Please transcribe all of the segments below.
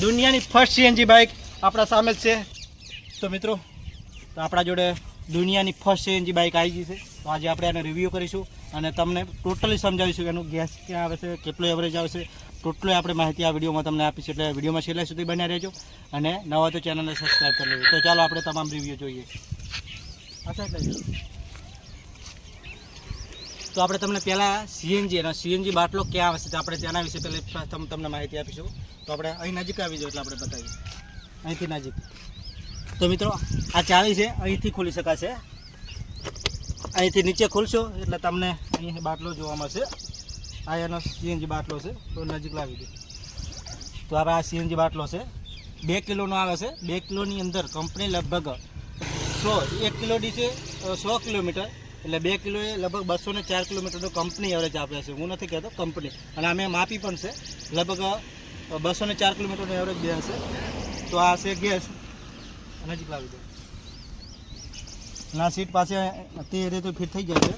First CNG bike આપણા સામે જ છે. તો મિત્રો, તો આપણા જોડે દુનિયાની ફર્સ્ટ સીએનજી બાઇક આવી ગઈ છે. તો આજે આપણે એને રિવ્યૂ કરીશું અને તમને ટોટલી સમજાવીશું એનું ગેસ ક્યાં આવે છે, કેટલો એવરેજ આવશે ટોટલી આપણે માહિતી આ વિડીયોમાં તમને આપીશું એટલે વિડીયોમાં છેલ્લા સુધી બન્યા રહેજો અને નવા તો ચેનલને સબસ્ક્રાઈબ કરી લેજો. તો ચાલો આપણે તમામ રિવ્યૂ જોઈએ. અચ્છા. તો આપણે તમને પહેલાં સીએનજી અને સીએનજી બાટલો ક્યાં આવશે તો આપણે તેના વિશે પહેલાં તમને માહિતી આપીશું. તો આપણે અહીં નજીક આવી જાઓ એટલે આપણે બતાવીએ. અહીંથી નજીક. તો મિત્રો, આ ચાવી છે, અહીંથી ખોલી શકાશે. અહીંથી નીચે ખોલશો એટલે તમને અહીં બાટલો જોવા મળશે. આ એનો સીએનજી બાટલો છે, તો નજીક લાવી દે. તો હવે આ સીએનજી બાટલો છે. બે કિલોનો આવે છે. બે કિલોની અંદર કંપની લગભગ સો, એક કિલો ડીસે સો કિલોમીટર. એટલે બે કિલો એ લગભગ બસો ને ચાર કિલોમીટરનો કંપની એવરેજ આપે છે. હું નથી કહેતો કંપની અને અમે માપી પણ છે. લગભગ બસો ને ચાર કિલોમીટરનું એવરેજ બે હશે. તો આ છે ગેસ. નજીક લાવી દો. અને આ સીટ પાસે તે રીતે ફિટ થઈ જાય છે.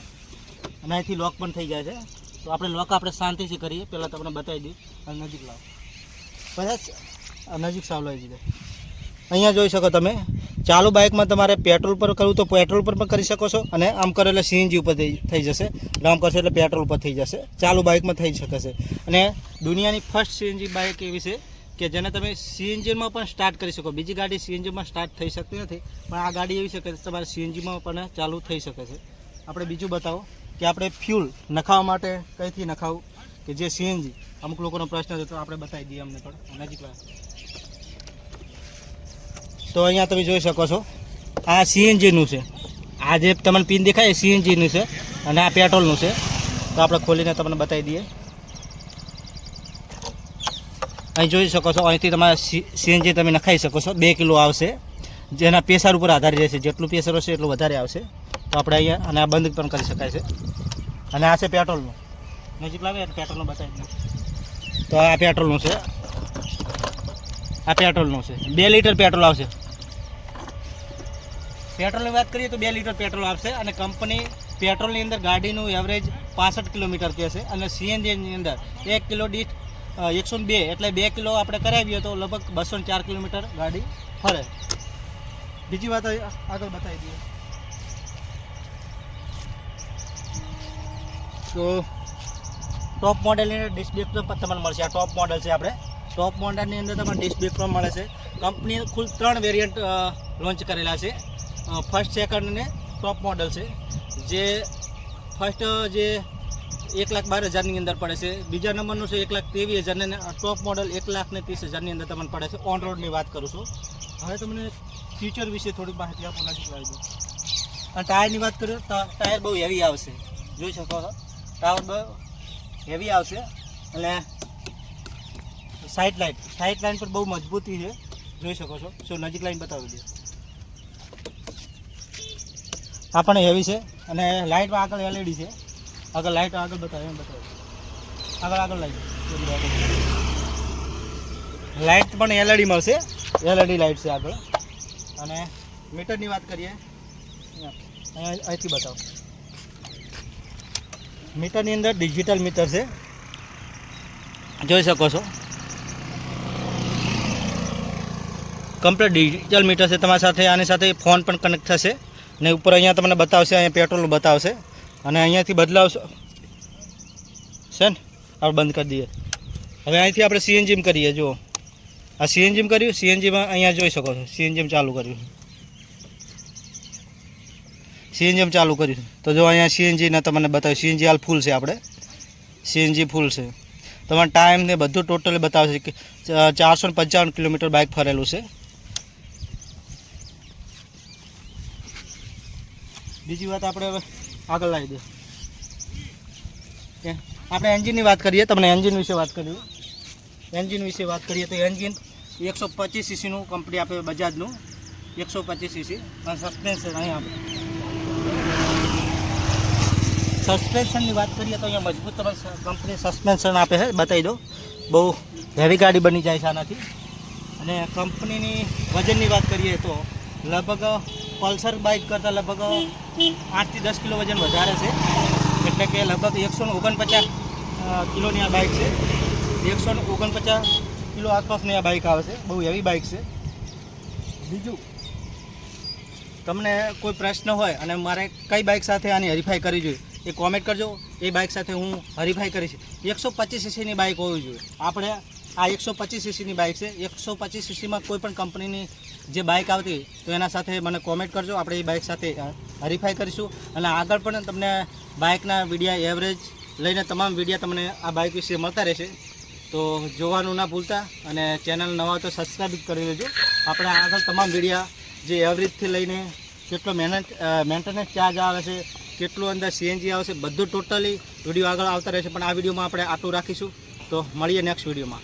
અને અહીંથી લોક પણ થઈ જાય છે. તો આપણે લોક આપણે શાંતિથી કરીએ. પહેલાં તમને બતાવી દઈએ અને નજીક લાવો. પછી નજીક સાવ લઈ દીધો. અહીંયા જોઈ શકો તમે. ચાલુ બાઇકમાં તમારે પેટ્રોલ પર કરવું તો પેટ્રોલ પર પણ કરી શકો છો અને આમ કરો એટલે સીએનજી ઉપર થઈ જશે. આમ કરશો એટલે પેટ્રોલ પર થઈ જશે. ચાલુ બાઇકમાં થઈ શકે છે. અને દુનિયાની ફર્સ્ટ સીએનજી બાઇક એવી છે કે જેને તમે સીએનજીમાં પણ સ્ટાર્ટ કરી શકો. બીજી ગાડી સીએનજીમાં સ્ટાર્ટ થઈ શકતી નથી, પણ આ ગાડી એવી છે કે તમારે સીએનજીમાં પણ ચાલુ થઈ શકે છે. આપણે બીજું બતાવો કે આપણે ફ્યુલ નખાવા માટે કઈથી નખાવું? કે જે સીએનજી? અમુક લોકોનો પ્રશ્ન હતો આપણે બતાવી દઈએ અમને પણ. નજીક. તો અહીંયા તમે જોઈ શકો છો. આ સીએનજીનું છે. આ જે તમને પિન દેખાય સીએનજીનું છે અને આ પેટ્રોલનું છે. તો આપણે ખોલીને તમને બતાવી દઈએ. અહીં જોઈ શકો છો, અહીંથી તમારે સીએનજી તમે નખાઈ શકો છો. બે કિલો આવશે. જેના પેસાર ઉપર આધારિત રહેશે. જેટલું પેસર હશે એટલું વધારે આવશે. તો આપણે અહીંયા, અને આ બંધ પણ કરી શકાય છે. અને આ છે પેટ્રોલનું. નજીક લાવે પેટ્રોલનું બતાવી દઉં. તો આ પેટ્રોલનું છે. આ પેટ્રોલનું છે. બે લીટર પેટ્રોલ આવશે. પેટ્રોલની વાત કરીએ તો બે લીટર પેટ્રોલ આવશે અને કંપની પેટ્રોલની અંદર ગાડીનું એવરેજ પાસઠ કિલોમીટર કહે છે અને સીએનજીની અંદર એક કિલો દીઠ એકસો બે એટલે બે કિલો આપણે કરાવીએ તો લગભગ બસો ચાર કિલોમીટર ગાડી ફરે. બીજી વાત આગળ બતાવી દઈએ. તો ટોપ મોડેલની ડિસ્ક બ્રેક પણ તમને મળશે. આ ટોપ મોડેલ છે આપણે. ટોપ મોડેલની અંદર તમને ડિસ્ક બ્રેક પણ મળે છે. કંપનીએ કુલ ત્રણ વેરિયન્ટ લોન્ચ કરેલા છે. ફર્સ્ટ સેકન્ડ ટોપ મોડલ છે. જે ફર્સ્ટ જે એક લાખ બાર હજારની અંદર પડે છે. બીજા નંબરનું છે એક લાખ ત્રેવીસ હજારને ટોપ મોડલ એક લાખ ને ત્રીસ હજારની અંદર તમને પડે છે. ઓન રોડની વાત કરું છું. હવે તમને ફ્યુચર વિશે થોડી માહિતી આપો નથી દઉં અને ટાયરની વાત કરું તો ટાયર બહુ હેવી આવશે. જોઈ શકો છો. ટાયર બહુ હેવી આવશે. અને સાઇડ લાઇટ સાઇડ લાઇન પર બહુ મજબૂતી છે. જોઈ શકો છો. શું નજીક લાઈન બતાવી દે આ પણ હેવી છે અને લાઇટમાં આગળ એલઈડી છે. આગળ લાઇટ આગળ બતાવે, એમ બતાવે. આગળ આગળ લાઈટ લાઇટ પણ એલઈડી મળશે. એલઈડી લાઇટ છે આગળ. અને મીટરની વાત કરીએ. અહીંથી બતાવો. મીટરની અંદર ડિજિટલ મીટર છે. જોઈ શકો છો. કમ્પ્લીટ ડિજિટલ મીટર છે તમારી સાથે, આની સાથે ફોન પણ કનેક્ટ થશે. ને ઉપર અહીંયા તમને બતાવશે, અહીંયા પેટ્રોલ બતાવશે. અને અહીંયાથી બદલાવશો. છે ને? આપણે બંધ કરી દઈએ. હવે અહીંથી આપણે સીએનજીમ કરીએ, જુઓ. આ સીએનજીમ કર્યું સીએનજીમાં અહીંયા જોઈ શકો છો. સીએનજીમ ચાલુ કર્યું. સીએનજીમ ચાલુ કર્યું. તો જો અહીંયા સીએનજીને તમને બતાવ્યું સીએનજી હાલ ફૂલ છે આપણે. સીએનજી ફૂલ છે. તમારે ટાઈમ ને બધું ટોટલી બતાવશે કે ચારસો પંચાવન કિલોમીટર બાઇક ફરેલું છે. બીજી વાત આપણે આગળ લાવી દઈએ આપણે એન્જિનની વાત કરીએ, તમને એન્જિન વિશે વાત કરીએ. એન્જિન વિશે વાત કરીએ તો એન્જિન એકસો પચીસ સીસીનું કંપની આપે બજાજનું. એકસો પચીસ સીસી અને સસ્પેન્શન અહીંયા આપણે સસ્પેન્શનની વાત કરીએ તો અહીંયા મજબૂત તમને કંપની સસ્પેન્શન આપે છે, બતાવી દો બહુ હેવી ગાડી બની જાય છે આનાથી. અને કંપનીની વજનની વાત કરીએ તો લગભગ પલ્સર બાઇક કરતાં લગભગ આઠથી દસ કિલો વજન વધારે છે. એટલે કે લગભગ એકસો ઓગણપચાસ કિલોની આ બાઇક છે. એકસો ઓગણપચાસ કિલો આસપાસની આ બાઇક આવે છે. બહુ હેવી બાઇક છે. બીજું, તમને કોઈ પ્રશ્ન હોય અને મારે કઈ બાઇક સાથે આની હરીફાઈ કરવી જોઈએ, એ કોમેન્ટ કરજો. એ બાઇક સાથે હું હરીફાઈ કરીશ. એકસો પચીસ સીસીની બાઇક હોવી જોઈએ. આપણે આ એકસો પચીસ સીસીની બાઇક છે. એકસો પચીસ સીસીમાં કોઈ પણ કંપનીની જે બાઇક આવતી તો એના સાથે મને કોમેન્ટ કરજો. આપણે એ બાઇક સાથે હરીફાઈ કરીશું. અને આગળ પણ તમને બાઇકના વિડીયા એવરેજ લઈને તમામ વિડીયા તમને આ બાઇક વિશે મળતા રહેશે. તો જોવાનું ના ભૂલતા અને ચેનલ નવા તો સબસ્ક્રાઈબ કરી લેજો. આપણે આગળ તમામ વિડીયા જે એવરેજથી લઈને કેટલો મહેનત મેન્ટેનન્સ ચાર્જ આવે છે, કેટલું અંદર સીએનજી આવશે બધું ટોટલી વીડિયો આગળ આવતા રહેશે. પણ આ વિડીયોમાં આપણે આટલું રાખીશું. તો મળીએ નેક્સ્ટ વિડીયોમાં